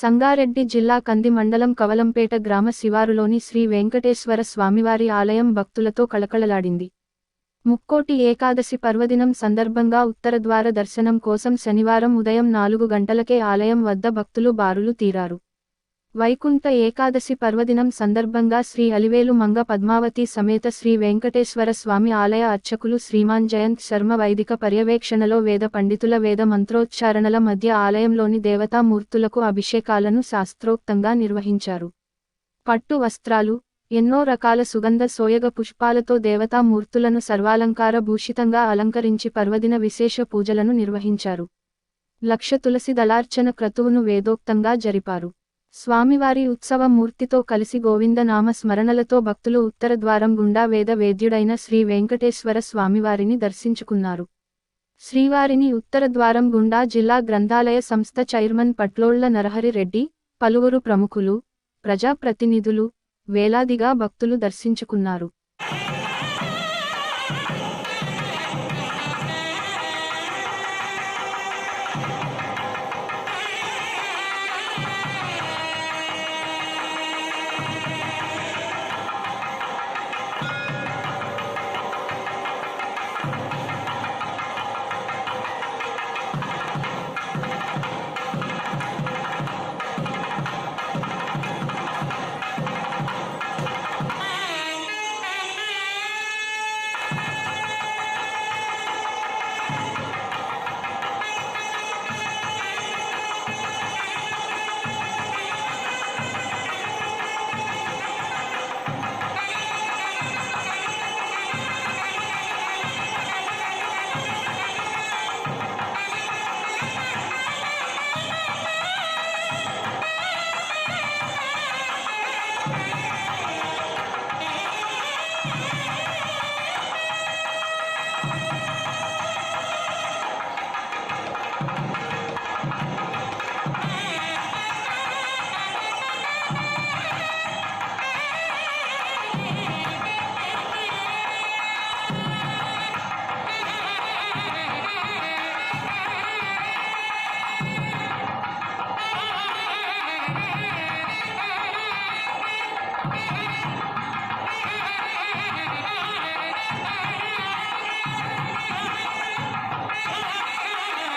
సంగారెడ్డి జిల్లా కంది మండలం కవలంపేట గ్రామ శివారులోని శ్రీ వెంకటేశ్వర స్వామివారి ఆలయం భక్తులతో కళకళలాడింది. ముక్కోటి ఏకాదశి పర్వదినం సందర్భంగా ఉత్తరద్వార దర్శనం కోసం శనివారం ఉదయం నాలుగు గంటలకే ఆలయం వద్ద భక్తులు బారులు తీరారు. వైకుంఠ ఏకాదశి పర్వదినం సందర్భంగా శ్రీ అలివేలు మంగ పద్మావతి సమేత శ్రీ వెంకటేశ్వర స్వామి ఆలయ అర్చకులు శ్రీమాన్ జయంత్ శర్మ వైదిక పర్యవేక్షణలో వేద పండితుల వేద మంత్రోచ్చారణల మధ్య ఆలయంలోని దేవతామూర్తులకు అభిషేకాలను శాస్త్రోక్తంగా నిర్వహించారు. పట్టు వస్త్రాలు ఎన్నో రకాల సుగంధ సోయగ పుష్పాలతో దేవతామూర్తులను సర్వాలంకార భూషితంగా అలంకరించి పర్వదిన విశేష పూజలను నిర్వహించారు. లక్ష తులసి దళార్చన క్రతువును వేదోక్తంగా జరిపారు. స్వామివారి ఉత్సవ మూర్తితో కలిసి గోవింద నామ స్మరణలతో భక్తులు ఉత్తర ద్వారం గుండా వేద వేద్యుడైన శ్రీ వెంకటేశ్వర స్వామివారిని దర్శించుకున్నారు. శ్రీవారిని ఉత్తర ద్వారం గుండా జిల్లా గ్రంథాలయ సంస్థ చైర్మన్ పట్లోళ్ళ నరహరి రెడ్డి పలువురు ప్రముఖులు ప్రజాప్రతినిధులు వేలాదిగా భక్తులు దర్శించుకున్నారు.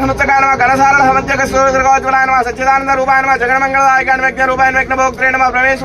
నమస్కాయ నమ గణసారణ సమత్యక సచ్చిదానంద రూపాయ నమ జగన్మంగళదాయక వ్యక్తి విఘ్న భోక్త్రే నమ ప్రవేశ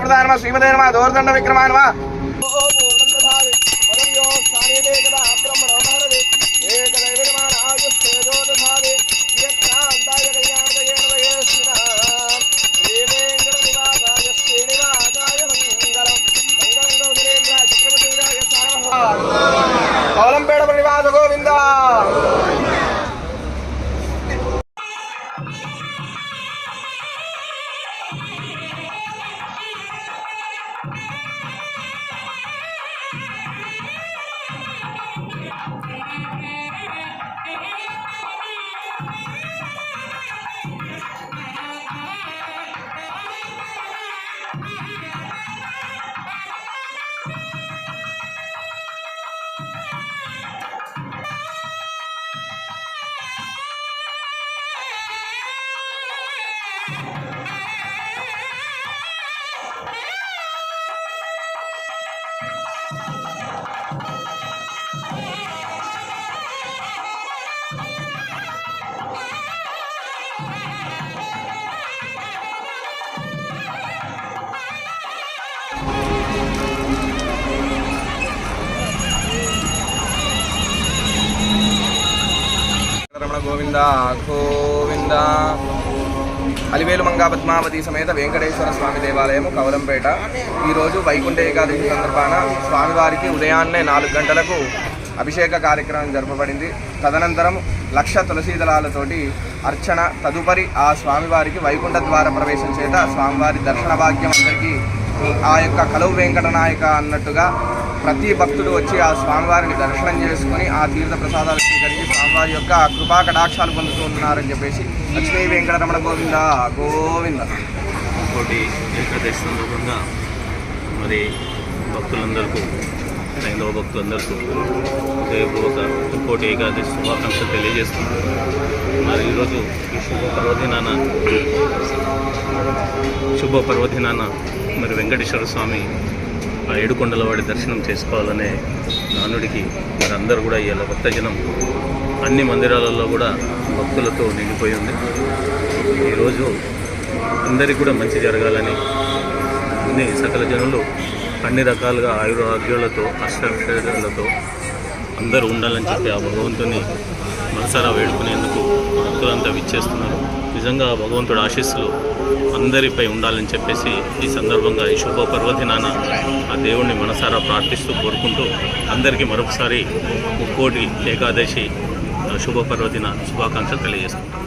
గోవింద గోవింద. అలివేలు మంగా పద్మావతి సమేత వెంకటేశ్వర స్వామి దేవాలయము కవలంపేట. ఈరోజు వైకుంఠ ఏకాదశి సందర్భాన స్వామివారికి ఉదయాన్నే నాలుగు గంటలకు అభిషేక కార్యక్రమం జరపబడింది. తదనంతరం లక్ష తులసీ దళాలతోటి అర్చన తదుపరి ఆ స్వామివారికి వైకుంఠ ద్వార ప్రవేశం చేత స్వామివారి దర్శన భాగ్యం అందరికీ. ఆ యొక్క కలువు వెంకటనాయక అన్నట్టుగా ప్రతి భక్తుడు వచ్చి ఆ స్వామివారిని దర్శనం చేసుకుని ఆ తీర్థ ప్రసాదాలు స్వీకరించి స్వామివారి యొక్క కృపా కటాక్షాలు పొందుతూ ఉన్నారని చెప్పేసి లక్ష్మీ వెంకటరమణ గోవింద గోవింద. ఇంకోటి ఏకాదశి సందర్భంగా మరి భక్తులందరికీ హైందవ భక్తులందరికీ హృదయపూర్వక ఇంకోటి ఏకాదశి శుభాకాంక్షలు తెలియజేస్తున్నాను. మరి ఈరోజు ఈ శుభ పర్వదినాన శుభ పర్వదినాన మరి వెంకటేశ్వర స్వామి ఆ ఏడుకొండల వాడి దర్శనం చేసుకోవాలనే నానుడికి వారందరూ కూడా ఇవాళ భక్తజనం అన్ని మందిరాలలో కూడా భక్తులతో నిండిపోయి ఉంది. ఈరోజు అందరికీ కూడా మంచి జరగాలని అన్ని సకల జనులు అన్ని రకాలుగా ఆయురారోగ్యాలతో అష్టలతో అందరూ ఉండాలని చెప్పి ఆ భగవంతుని మనసారా వేడుకునేందుకు భక్తులంతా విచ్చేస్తున్నారు. నిజంగా భగవంతుడు ఆశీస్సులు అందరిపై ఉండాలని చెప్పేసి ఈ సందర్భంగా ఈ శుభ పర్వదినాన ఆ దేవుణ్ణి మనసారా ప్రార్థిస్తూ కోరుకుంటూ అందరికీ మరొకసారి ముక్కోటి ఏకాదశి శుభ పర్వదిన శుభాకాంక్షలు తెలియజేస్తున్నాను